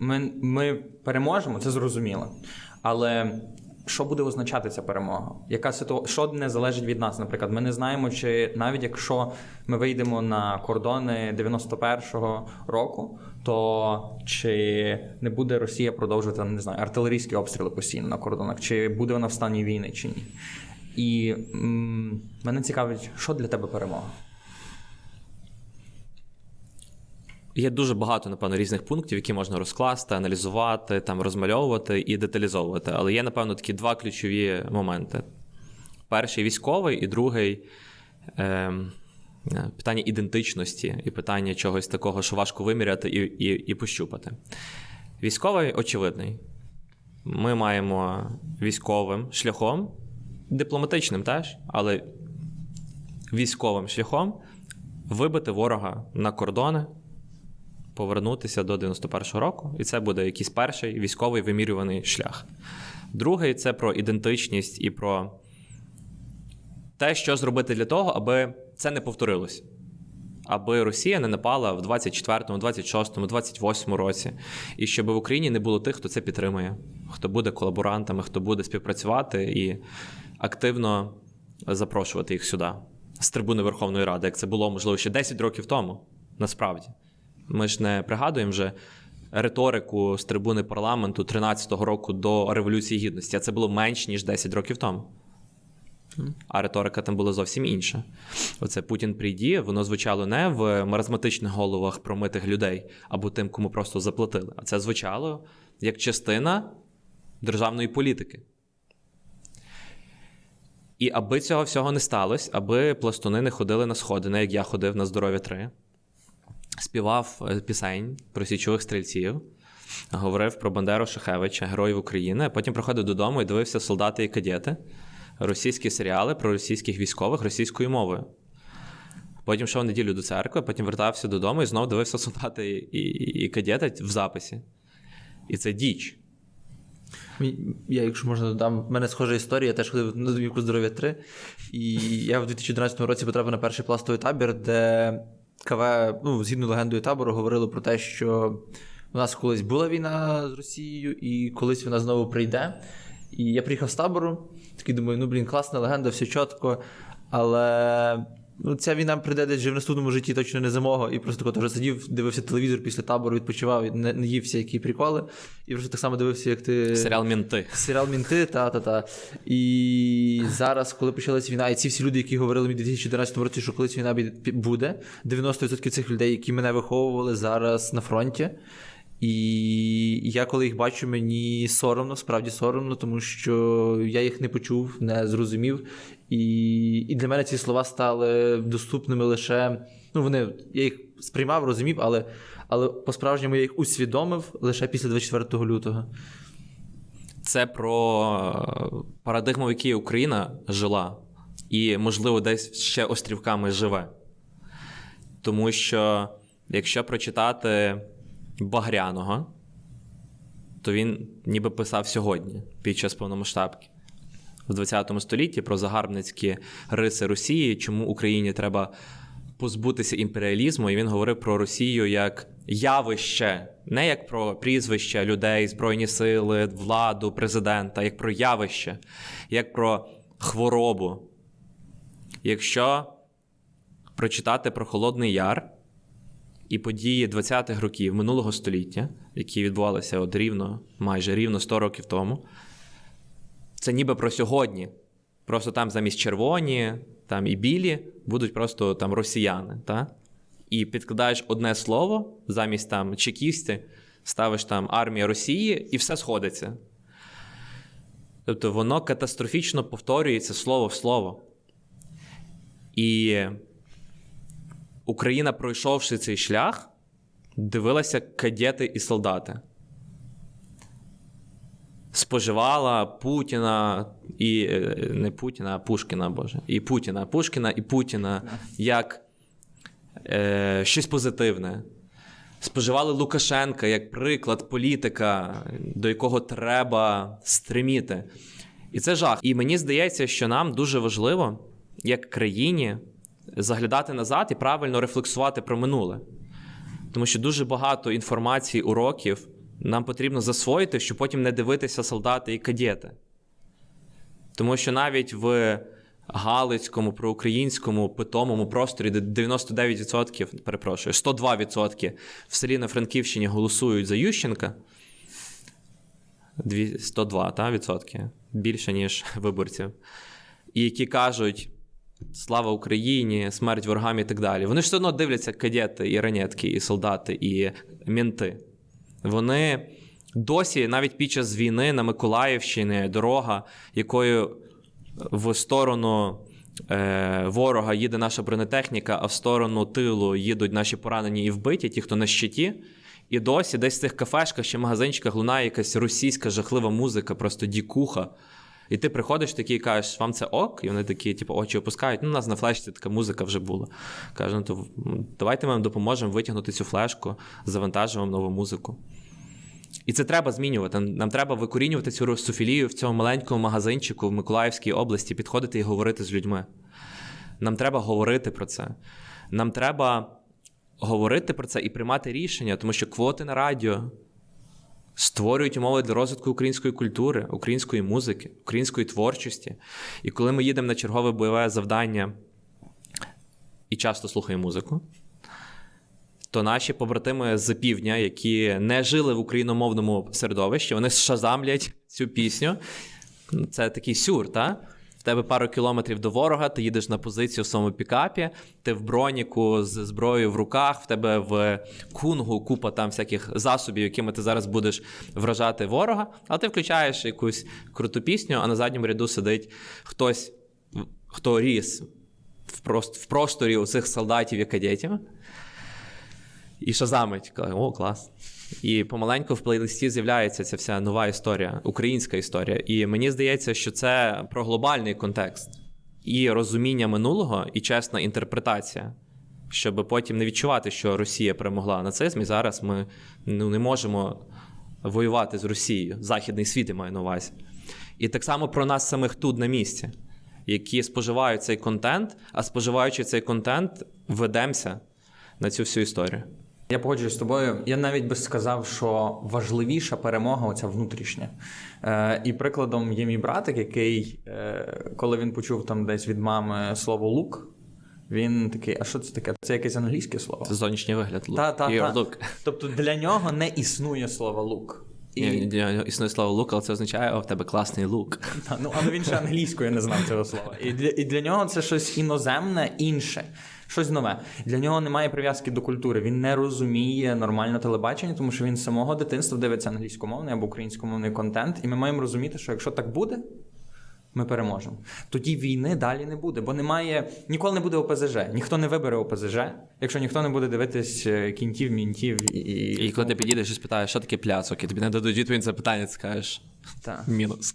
Ми, ми переможемо, це зрозуміло. Але що буде означати ця перемога? Яка ситуа... Що не залежить від нас? Наприклад, ми не знаємо, чи навіть якщо ми вийдемо на кордони 91-го року, то чи не буде Росія продовжувати не знаю, артилерійські обстріли постійно на кордонах, чи буде вона в стані війни, чи ні? І м- мене цікавить, що для тебе перемога? Є дуже багато, напевно, різних пунктів, які можна розкласти, аналізувати, там розмальовувати і деталізовувати. Але є, напевно, такі два ключові моменти: перший військовий, і другий ем, е, питання ідентичності і питання чогось такого, що важко виміряти і, і, і пощупати. Військовий очевидний. Ми маємо військовим шляхом, дипломатичним теж, але військовим шляхом вибити ворога на кордони, повернутися до 91-го року, і це буде якийсь перший військовий вимірюваний шлях. Другий це про ідентичність і про те, що зробити для того, аби це не повторилось. Аби Росія не напала в 24-му, 26-му, 28-му році, і щоб в Україні не було тих, хто це підтримує, хто буде колаборантами, хто буде співпрацювати і активно запрошувати їх сюди з трибуни Верховної Ради, як це було можливо ще 10 років тому. Насправді, ми ж не пригадуємо вже риторику з трибуни парламенту 13-го року до Революції Гідності, а це було менш ніж 10 років тому. А риторика там була зовсім інша. Оце Путін прийді, воно звучало не в маразматичних головах промитих людей або тим, кому просто заплатили. А це звучало як частина державної політики. І аби цього всього не сталося, аби пластуни не ходили на сходини, як я ходив на здоров'я 3, співав е, пісень про січових стрільців, говорив про Бандеру Шахевича, героїв України, потім приходив додому і дивився солдати і кадети, російські серіали про російських військових російською мовою. Потім йшов неділю до церкви, потім вертався додому і знову дивився солдати і, і, і кадети в записі. І це діч. Я, якщо можна додам, в мене схожа історія, я теж ходив на домівку здоров'я 3. І я в 2011 році потрапив на перший пластовий табір, де КВ, ну, згідно легендою табору, говорили про те, що у нас колись була війна з Росією, і колись вона знову прийде. І я приїхав з табору, такий думаю, ну блін, класна легенда, все чітко. Але ця війна прийде десь вже в наступному житті точно не за мого. І просто теж сидів, дивився телевізор після табору, відпочивав, і не, не їв всякі приколи. І просто так само дивився, як ти. Серіал Мінти. Серіал Мінти, та та та. І зараз, коли почалась війна, і ці всі люди, які говорили мені в 2014 році, що колись війна буде, 90% цих людей, які мене виховували зараз на фронті. І я, коли їх бачу, мені соромно, справді соромно, тому що я їх не почув, не зрозумів. І, і для мене ці слова стали доступними лише. Ну, вони, я їх сприймав, розумів, але, але по-справжньому я їх усвідомив лише після 24 лютого. Це про е, парадигму, в якій Україна жила, і, можливо, десь ще острівками живе. Тому що, якщо прочитати Багряного, то він ніби писав сьогодні, під час повномасштабки. В 20 столітті про загарбницькі риси Росії, чому Україні треба позбутися імперіалізму, і він говорив про Росію як явище, не як про прізвища людей, збройні сили, владу, президента, як про явище, як про хворобу. Якщо прочитати про Холодний Яр і події 20-х років минулого століття, які відбувалися от рівно, майже рівно 100 років тому, це ніби про сьогодні. Просто там замість червоні, там і білі будуть просто там росіяни. Та? І підкладаєш одне слово замість там чекісти, ставиш там армія Росії, і все сходиться. Тобто воно катастрофічно повторюється слово в слово. І Україна, пройшовши цей шлях, дивилася кадети і солдати. Споживала Путіна і е, не Путіна, а Пушкіна, Боже. І Путіна, Пушкіна і Путіна як е, щось позитивне. Споживали Лукашенка як приклад політика, до якого треба стриміти. І це жах. І мені здається, що нам дуже важливо, як країні, заглядати назад і правильно рефлексувати про минуле. Тому що дуже багато інформації, уроків нам потрібно засвоїти, щоб потім не дивитися солдати і кадети. Тому що навіть в Галицькому, проукраїнському питомому просторі, де 99%, перепрошую, 102% в селі на Франківщині голосують за Ющенка. Дві- 102 та, відсотки більше, ніж виборців. І які кажуть: Слава Україні, смерть ворогам і так далі. Вони ж все одно дивляться кадети, і ранетки, і солдати, і мінти. Вони досі, навіть під час війни на Миколаївщині, дорога, якою в сторону е, ворога їде наша бронетехніка, а в сторону тилу їдуть наші поранені і вбиті, ті, хто на щиті. І досі десь в цих кафешках чи магазинчиках лунає якась російська жахлива музика, просто дікуха. І ти приходиш такий кажеш, вам це ок? І вони такі, типу, очі опускають. Ну, у нас на флешці така музика вже була. Кажу, ну то давайте ми вам допоможемо витягнути цю флешку, завантажимо нову музику. І це треба змінювати. Нам треба викорінювати цю русофілію в цьому маленькому магазинчику в Миколаївській області, підходити і говорити з людьми. Нам треба говорити про це. Нам треба говорити про це і приймати рішення, тому що квоти на радіо створюють умови для розвитку української культури, української музики, української творчості. І коли ми їдемо на чергове бойове завдання і часто слухаємо музику, то наші побратими з півдня, які не жили в україномовному середовищі, вони шазамлять цю пісню. Це такий сюр, та? Тебе пару кілометрів до ворога, ти їдеш на позицію в своєму пікапі, ти в броніку з зброєю в руках, в тебе в кунгу купа там всяких засобів, якими ти зараз будеш вражати ворога, а ти включаєш якусь круту пісню, а на задньому ряду сидить хтось, хто ріс в, прост, в просторі у цих солдатів і кадетів. І шазамить, о, клас. І помаленьку в плейлисті з'являється ця вся нова історія, українська історія. І мені здається, що це про глобальний контекст і розуміння минулого, і чесна інтерпретація, щоб потім не відчувати, що Росія перемогла нацизм, і зараз ми ну, не можемо воювати з Росією. Західний світ я маю на увазі. І так само про нас самих тут на місці, які споживають цей контент, а споживаючи цей контент, ведемося на цю всю історію. Я погоджуюсь з тобою. Я навіть би сказав, що важливіша перемога оця внутрішня. Е, і прикладом є мій братик, який, е, коли він почув там десь від мами слово лук, він такий: а що це таке? Це якесь англійське слово. Це зовнішній вигляд. Look. Та, та, Your та. look. Тобто для нього не існує слова лук. І. Існує слово лук, але це означає, о, в тебе класний лук. Ну, але він ще англійською не знав цього слова. І для, і для нього це щось іноземне, інше, щось нове. Для нього немає прив'язки до культури. Він не розуміє нормально телебачення, тому що він з самого дитинства дивиться англійськомовний або українськомовний контент. І ми маємо розуміти, що якщо так буде. Ми переможемо. Тоді війни далі не буде, бо немає ніколи не буде ОПЗЖ. Ніхто не вибере ОПЗЖ, якщо ніхто не буде дивитись е, кінтів, мінтів і, і... І коли ти підійдеш і спитаєш, що таке пляцок, і тобі не дадуть відповідь на це питання, ти скажеш мінус.